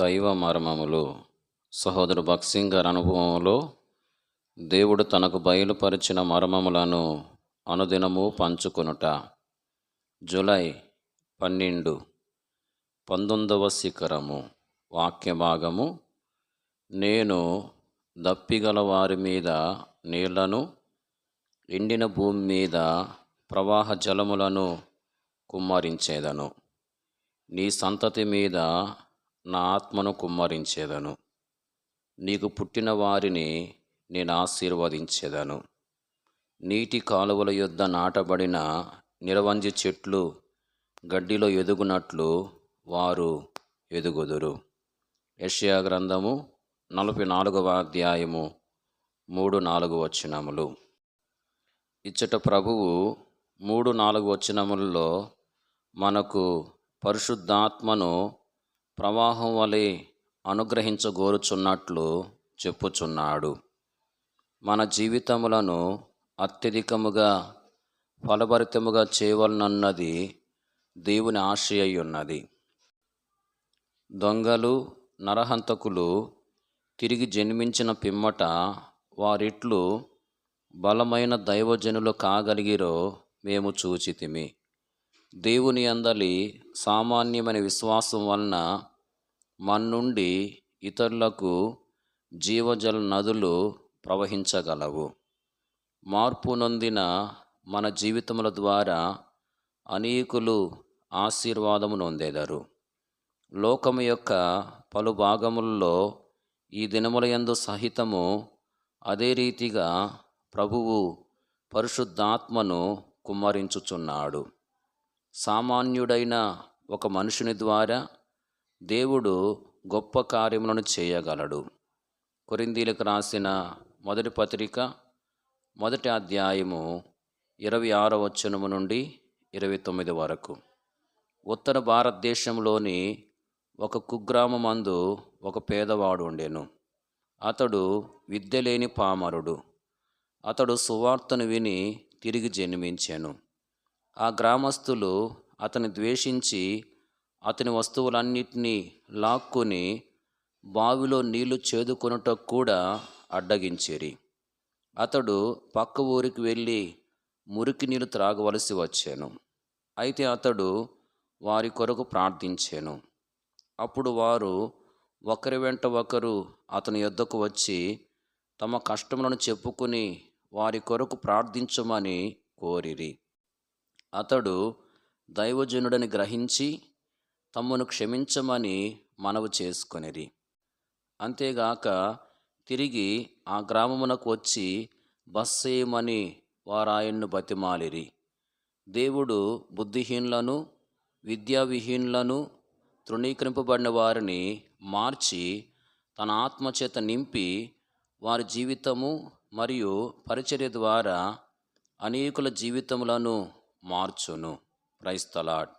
దైవ మర్మములు. సహోదరు భక్సింగ్ గారి అనుభవంలో దేవుడు తనకు బయలుపరిచిన మర్మములను అనుదినము పంచుకొనుట. జూలై పన్నెండు పంతొమ్మిదవ శిఖరము. వాక్య భాగము. నేను దప్పిగల వారి మీద నీళ్ళను ఎండిన భూమి మీద ప్రవాహ జలములను కుమ్మరించేదను. నీ సంతతి మీద నా ఆత్మను కుమ్మరించేదను. నీకు పుట్టిన వారిని నేను ఆశీర్వదించేదను. నీటి కాలువల యొద్ద నాటబడిన నిరవంజి చెట్లు గడ్డిలో ఎదుగునట్లు వారు ఎదుగుదురు. యెషయా గ్రంథము నలభై నాలుగవ అధ్యాయము మూడు నాలుగు వచనములు. ఇచ్చట ప్రభువు మూడు నాలుగు వచనములలో మనకు పరిశుద్ధాత్మను ప్రవాహం వలె అనుగ్రహించగోరుచున్నట్లు చెప్పుచున్నాడు. మన జీవితములను అత్యధికముగా ఫలభరితముగా చేయవలనన్నది దేవుని ఆశయ ఉన్నది దొంగలు నరహంతకులు తిరిగి జన్మించిన పిమ్మట వారిట్లు బలమైన దైవజనులు కాగలిగిరో మేము చూచితిమి. దేవుని అందలి సామాన్యమైన విశ్వాసం వలన మన నుండి ఇతరులకు జీవజల నదులు ప్రవహించగలవు. మార్పు నొందిన మన జీవితముల ద్వారా అనేకులు ఆశీర్వాదము నొందెదరు. లోకము యొక్క పలు భాగముల్లో ఈ దినముల యందు సహితము అదే రీతిగా ప్రభువు పరిశుద్ధాత్మను కుమ్మరించుచున్నాడు. సామాన్యుడైన ఒక మనుషుని ద్వారా దేవుడు గొప్ప కార్యములను చేయగలడు. కొరిందీలకు రాసిన మొదటి పత్రిక మొదటి అధ్యాయము ఇరవై ఆరో వచనము నుండి ఇరవై తొమ్మిది వరకు. ఉత్తర భారతదేశంలోని ఒక కుగ్రామమందు ఒక పేదవాడు ఉండెను. అతడు విద్య లేని పామరుడు. అతడు సువార్తను విని తిరిగి జన్మించాను. ఆ గ్రామస్తులు అతని ద్వేషించి అతని వస్తువులన్నిటినీ లాక్కుని బావిలో నీళ్ళు చేదుకొనుట కూడా అడ్డగించేరి. అతడు పక్క ఊరికి వెళ్ళి మురికి నీళ్ళు త్రాగవలసి వచ్చాను. అయితే అతడు వారి కొరకు ప్రార్థించాను. అప్పుడు వారు ఒకరి వెంట ఒకరు అతని యొద్దకు వచ్చి తమ కష్టములను చెప్పుకుని వారి కొరకు ప్రార్థించమని కోరిరి. అతడు దైవజనుడని గ్రహించి తమ్మును క్షమించమని మనవు చేసుకొనిరి. అంతేగాక తిరిగి ఆ గ్రామమునకు వచ్చి బస్సేయమని వారాయన్ను బతిమాలిరి. దేవుడు బుద్ధిహీనులను విద్యావిహీనులను తృణీకరింపబడిన వారిని మార్చి తన ఆత్మచేత నింపి వారి జీవితము మరియు పరిచర్య ద్వారా అనేకుల జీవితములను మార్చును. ప్రైస్తలాడ్